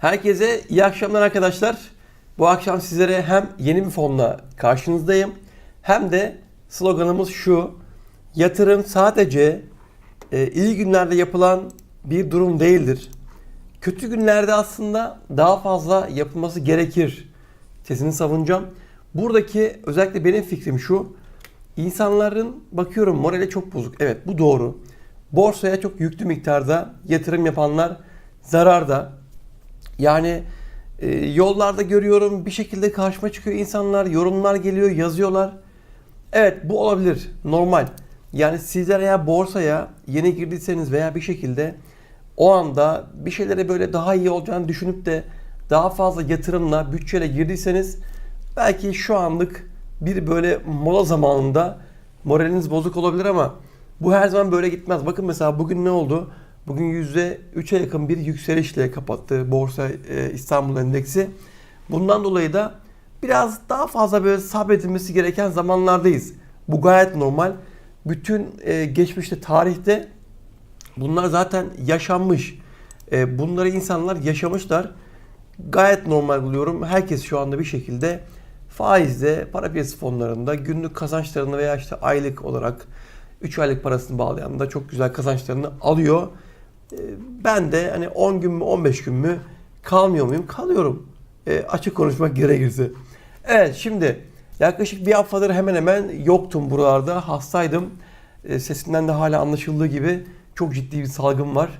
Herkese iyi akşamlar arkadaşlar. Bu akşam sizlere hem yeni bir fonla karşınızdayım hem de sloganımız şu. Yatırım sadece e, iyi günlerde yapılan bir durum değildir. Kötü günlerde aslında daha fazla yapılması gerekir tezini savunacağım. Buradaki özellikle benim fikrim şu. İnsanların bakıyorum morali çok bozuk. Evet bu doğru. Borsaya çok yüklü miktarda yatırım yapanlar zararda. Yani e, yollarda görüyorum bir şekilde karşıma çıkıyor insanlar, yorumlar geliyor, yazıyorlar. Evet bu olabilir, normal. Yani sizler eğer borsaya yeni girdiyseniz veya bir şekilde o anda bir şeylere böyle daha iyi olacağını düşünüp de daha fazla yatırımla, bütçeyle girdiyseniz belki şu anlık bir böyle mola zamanında moraliniz bozuk olabilir ama bu her zaman böyle gitmez. Bakın mesela bugün ne oldu? Bugün %3'e yakın bir yükselişle kapattı Borsa e, İstanbul Endeksi. Bundan dolayı da biraz daha fazla böyle sabredilmesi gereken zamanlardayız. Bu gayet normal. Bütün e, geçmişte, tarihte bunlar zaten yaşanmış. E, bunları insanlar yaşamışlar. Gayet normal buluyorum. Herkes şu anda bir şekilde faizde, para piyasası fonlarında günlük kazançlarını veya işte aylık olarak 3 aylık parasını bağlayan da çok güzel kazançlarını alıyor. Ee, Ben de hani 10 gün mü 15 gün mü kalmıyor muyum? Kalıyorum. E, açık konuşmak gerekirse. Evet şimdi yaklaşık bir haftadır hemen hemen yoktum buralarda. Hastaydım. E, sesimden de hala anlaşıldığı gibi çok ciddi bir salgın var.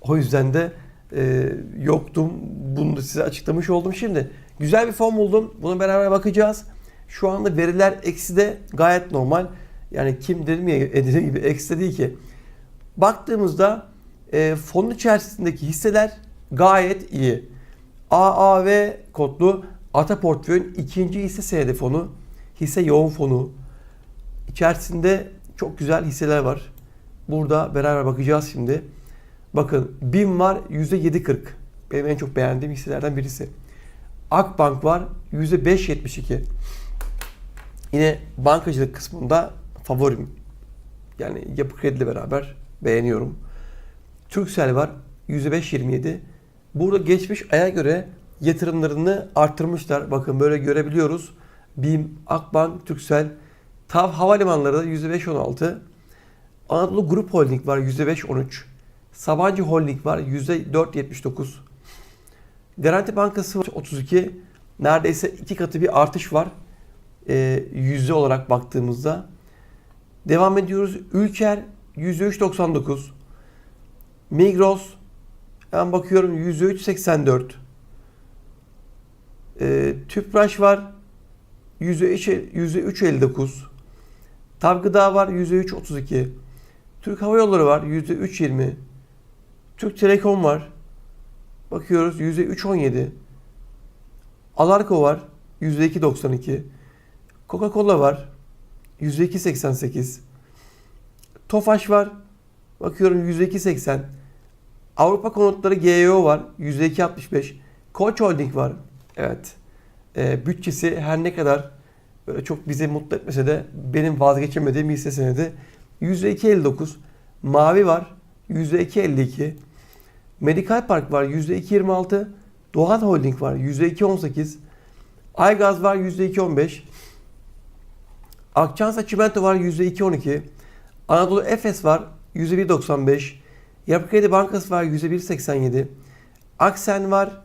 O yüzden de e, yoktum. Bunu da size açıklamış oldum. Şimdi güzel bir fon buldum. Bunu beraber bakacağız. Şu anda veriler eksi de gayet normal. Yani kim dedim ya dediğim gibi eksi de değil ki. Baktığımızda e, içerisindeki hisseler gayet iyi. AAV kodlu Ata Portföy'ün ikinci hisse senedi fonu, hisse yoğun fonu. İçerisinde çok güzel hisseler var. Burada beraber bakacağız şimdi. Bakın BİM var %7.40. Benim en çok beğendiğim hisselerden birisi. Akbank var %5.72. Yine bankacılık kısmında favorim. Yani yapı krediyle beraber beğeniyorum. Turkcell var %5.27. Burada geçmiş aya göre yatırımlarını arttırmışlar. Bakın böyle görebiliyoruz. BİM, Akbank, Turkcell, TAV Havalimanları da %5.16. Anadolu Grup Holding var %5.13. Sabancı Holding var %4.79. Garanti Bankası var 32. Neredeyse iki katı bir artış var. Ee, yüzde olarak baktığımızda. Devam ediyoruz. Ülker %3.99. Migros hemen bakıyorum %3.84. Ee, Tüpraş var %3.59. Tav var %3.32. Türk Hava Yolları var %3.20. Türk Telekom var. Bakıyoruz %3.17. Alarko var %2.92. Coca-Cola var %2.88. Tofaş var. Bakıyorum %2.80. Avrupa Konutları GEO var %2.65. Koç Holding var. Evet. E, bütçesi her ne kadar böyle çok bizi mutlu etmese de benim vazgeçemediğim hisse senedi. %2.59. Mavi var. %2.52. Medikal Park var %2.26. Doğan Holding var %2.18. Aygaz var %2.15. Akçansa Çimento var %2.12. Anadolu Efes var %1.95. Yapı Kredi Bankası var %1.87. Aksen var.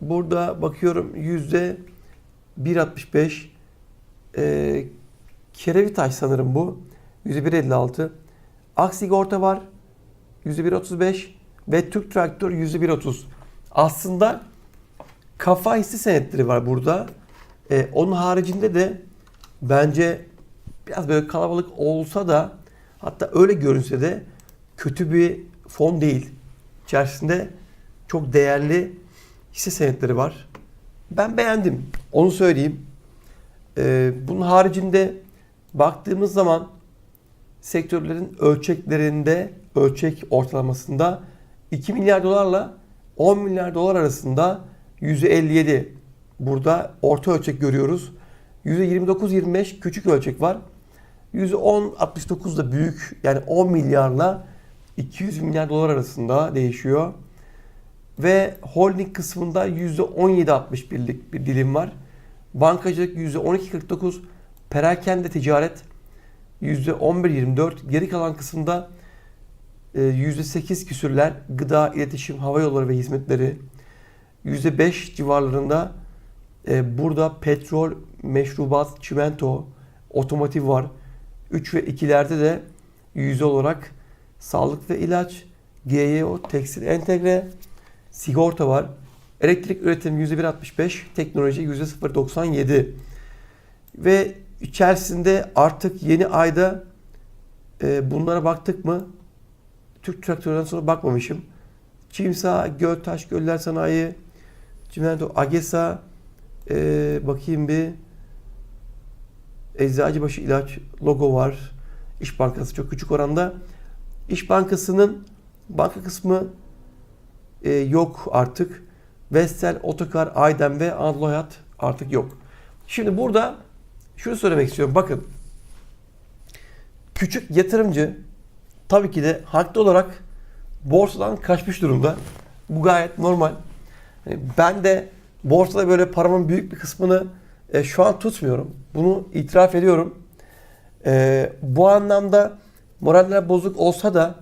Burada bakıyorum %1.65. Ee, Kerevitaş sanırım bu. %1.56. Aksigorta var. %1.35 ve Türk Traktör %1.30. Aslında kafa hisse senetleri var burada. Ee, onun haricinde de bence biraz böyle kalabalık olsa da hatta öyle görünse de kötü bir fon değil. İçerisinde çok değerli hisse senetleri var. Ben beğendim. Onu söyleyeyim. Ee, bunun haricinde baktığımız zaman sektörlerin ölçeklerinde ölçek ortalamasında 2 milyar dolarla 10 milyar dolar arasında %57 burada orta ölçek görüyoruz. %29-25 küçük ölçek var. %10-69 da büyük yani 10 milyarla 200 milyar dolar arasında değişiyor. Ve holding kısmında %17.61'lik bir dilim var. Bankacılık %12.49, perakende ticaret %11.24, geri kalan kısımda e, %8 küsürler gıda, iletişim, hava yolları ve hizmetleri %5 civarlarında e, burada petrol, meşrubat, çimento, otomotiv var. 3 ve 2'lerde de yüzde olarak sağlık ve ilaç, GYO, tekstil entegre, sigorta var. Elektrik üretimi %1.65, teknoloji %0.97. Ve içerisinde artık yeni ayda e, bunlara baktık mı? Türk traktörden sonra bakmamışım. Çimsa, Göltaş, Göller Sanayi, Çimento, Agesa, e, bakayım bir Eczacıbaşı ilaç logo var. İş Bankası çok küçük oranda. İş Bankası'nın banka kısmı e, yok artık. Vestel, Otokar, Aydem ve Anadolu Hayat artık yok. Şimdi burada şunu söylemek istiyorum. Bakın. Küçük yatırımcı tabii ki de haklı olarak borsadan kaçmış durumda. Bu gayet normal. Yani Ben de borsada böyle paramın büyük bir kısmını e, şu an tutmuyorum. Bunu itiraf ediyorum. E, bu anlamda moraller bozuk olsa da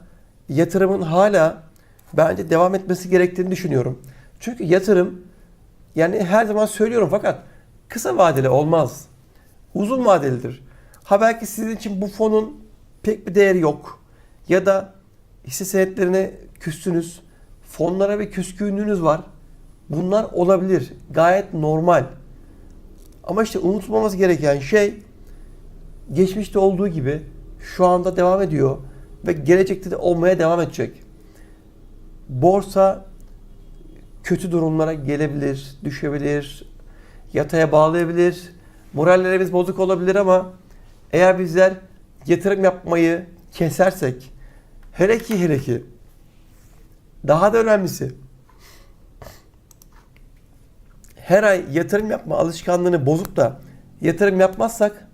yatırımın hala bence devam etmesi gerektiğini düşünüyorum. Çünkü yatırım yani her zaman söylüyorum fakat kısa vadeli olmaz. Uzun vadelidir. Ha belki sizin için bu fonun pek bir değeri yok. Ya da hisse senetlerine küstünüz. Fonlara bir küskünlüğünüz var. Bunlar olabilir. Gayet normal. Ama işte unutmamız gereken şey geçmişte olduğu gibi şu anda devam ediyor ve gelecekte de olmaya devam edecek. Borsa kötü durumlara gelebilir, düşebilir, yataya bağlayabilir. Morallerimiz bozuk olabilir ama eğer bizler yatırım yapmayı kesersek hele ki hele ki daha da önemlisi her ay yatırım yapma alışkanlığını bozup da yatırım yapmazsak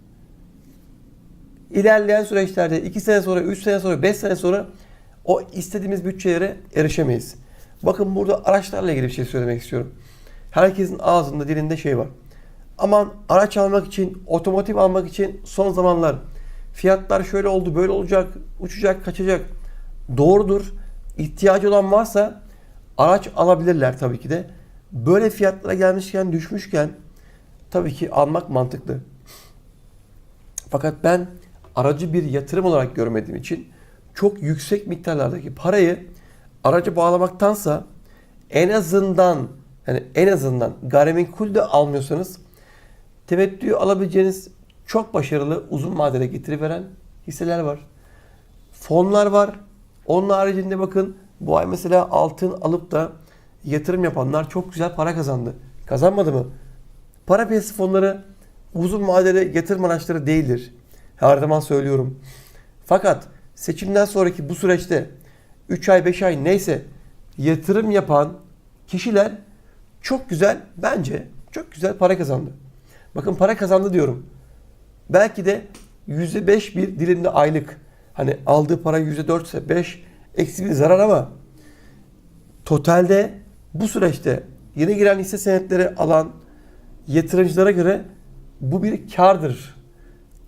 ilerleyen süreçlerde 2 sene sonra, 3 sene sonra, 5 sene sonra o istediğimiz bütçelere erişemeyiz. Bakın burada araçlarla ilgili bir şey söylemek istiyorum. Herkesin ağzında dilinde şey var. Aman araç almak için, otomotiv almak için son zamanlar fiyatlar şöyle oldu, böyle olacak, uçacak, kaçacak. Doğrudur. İhtiyacı olan varsa araç alabilirler tabii ki de. Böyle fiyatlara gelmişken, düşmüşken tabii ki almak mantıklı. Fakat ben aracı bir yatırım olarak görmediğim için çok yüksek miktarlardaki parayı araca bağlamaktansa en azından yani en azından gayrimenkul de almıyorsanız temettü alabileceğiniz çok başarılı uzun vadede getiri veren hisseler var. Fonlar var. Onun haricinde bakın bu ay mesela altın alıp da yatırım yapanlar çok güzel para kazandı. Kazanmadı mı? Para piyasası fonları uzun vadeli yatırım araçları değildir. Her zaman söylüyorum. Fakat seçimden sonraki bu süreçte 3 ay 5 ay neyse yatırım yapan kişiler çok güzel bence çok güzel para kazandı. Bakın para kazandı diyorum. Belki de %5 bir dilimde aylık. Hani aldığı para %4 ise 5 eksi bir zarar ama totalde bu süreçte yeni giren hisse senetleri alan yatırımcılara göre bu bir kardır.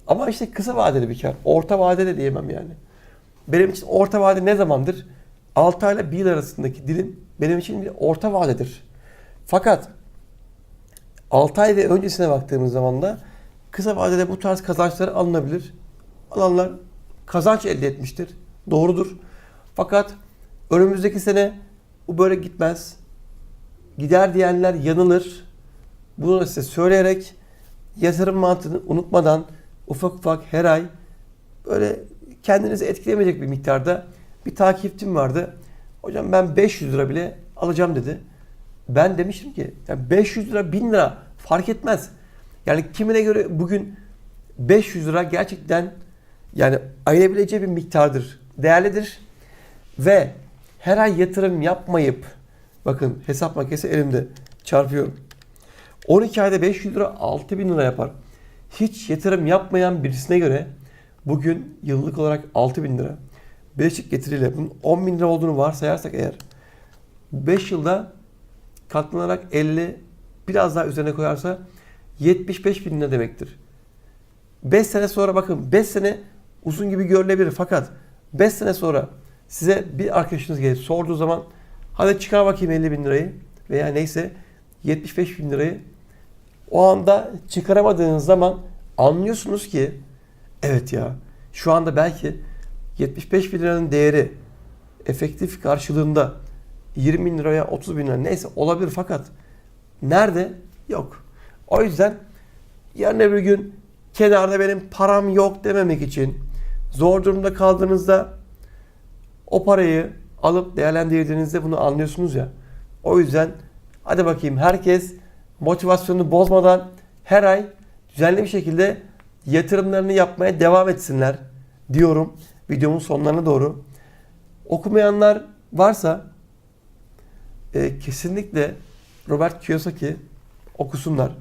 Ama işte kısa vadeli bir kar. Orta vadeli diyemem yani. Benim için orta vade ne zamandır? 6 ay ile 1 yıl arasındaki dilim benim için bir orta vadedir. Fakat 6 ay ve öncesine baktığımız zaman da kısa vadede bu tarz kazançları alınabilir. Alanlar kazanç elde etmiştir. Doğrudur. Fakat önümüzdeki sene bu böyle gitmez. Gider diyenler yanılır. Bunu size söyleyerek yatırım mantığını unutmadan ufak ufak her ay böyle kendinizi etkilemeyecek bir miktarda bir takipçim vardı. Hocam ben 500 lira bile alacağım dedi. Ben demiştim ki yani 500 lira 1000 lira fark etmez. Yani kimine göre bugün 500 lira gerçekten yani ayırabileceği bir miktardır. Değerlidir. Ve her ay yatırım yapmayıp bakın hesap makinesi elimde çarpıyorum. 12 ayda 500 lira 6000 lira yapar. Hiç yatırım yapmayan birisine göre bugün yıllık olarak 6000 lira. Birleşik getiriyle bunun 10 bin lira olduğunu varsayarsak eğer 5 yılda katlanarak 50 biraz daha üzerine koyarsa 75 bin lira demektir. 5 sene sonra bakın 5 sene uzun gibi görülebilir fakat 5 sene sonra size bir arkadaşınız gelip sorduğu zaman hadi çıkar bakayım 50 bin lirayı veya neyse 75 bin lirayı o anda çıkaramadığınız zaman anlıyorsunuz ki evet ya şu anda belki 75 bin liranın değeri efektif karşılığında 20 bin liraya 30 bin lira neyse olabilir fakat nerede? Yok. O yüzden yarın öbür gün kenarda benim param yok dememek için zor durumda kaldığınızda o parayı alıp değerlendirdiğinizde bunu anlıyorsunuz ya. O yüzden hadi bakayım herkes motivasyonunu bozmadan her ay düzenli bir şekilde yatırımlarını yapmaya devam etsinler diyorum videomun sonlarına doğru. Okumayanlar varsa e, kesinlikle Robert Kiyosaki okusunlar.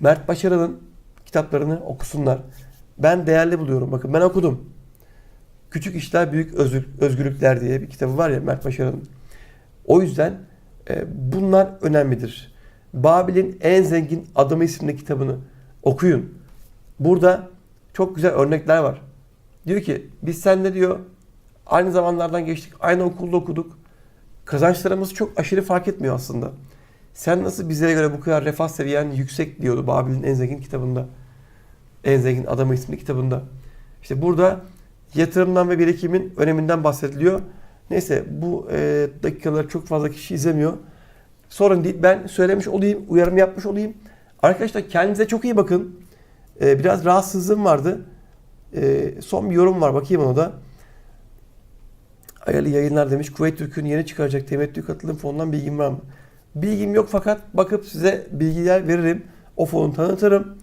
Mert Başarı'nın kitaplarını okusunlar. Ben değerli buluyorum. Bakın ben okudum. Küçük İşler Büyük Özgür- Özgürlükler diye bir kitabı var ya Mert Başarı'nın. O yüzden e, bunlar önemlidir. Babil'in en zengin adamı isimli kitabını okuyun. Burada çok güzel örnekler var. Diyor ki biz seninle diyor aynı zamanlardan geçtik. Aynı okulda okuduk. Kazançlarımız çok aşırı fark etmiyor aslında. Sen nasıl bizlere göre bu kadar refah seviyen yüksek diyordu Babil'in en zengin kitabında. En zengin adamı isimli kitabında. İşte burada yatırımdan ve birikimin öneminden bahsediliyor. Neyse bu e, dakikaları çok fazla kişi izlemiyor. Sorun değil. Ben söylemiş olayım, uyarım yapmış olayım. Arkadaşlar kendinize çok iyi bakın. E, biraz rahatsızlığım vardı. E, son bir yorum var. Bakayım ona da. Ayarlı yayınlar demiş. Kuveyt Türk'ün yeni çıkaracak temettü katılım fonundan bilgim var mı? Bilgim yok fakat bakıp size bilgiler veririm. O fonu tanıtırım.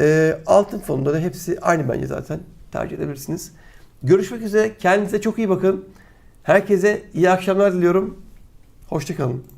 E, altın fonunda da hepsi aynı bence zaten. Tercih edebilirsiniz. Görüşmek üzere. Kendinize çok iyi bakın. Herkese iyi akşamlar diliyorum. Hoşçakalın.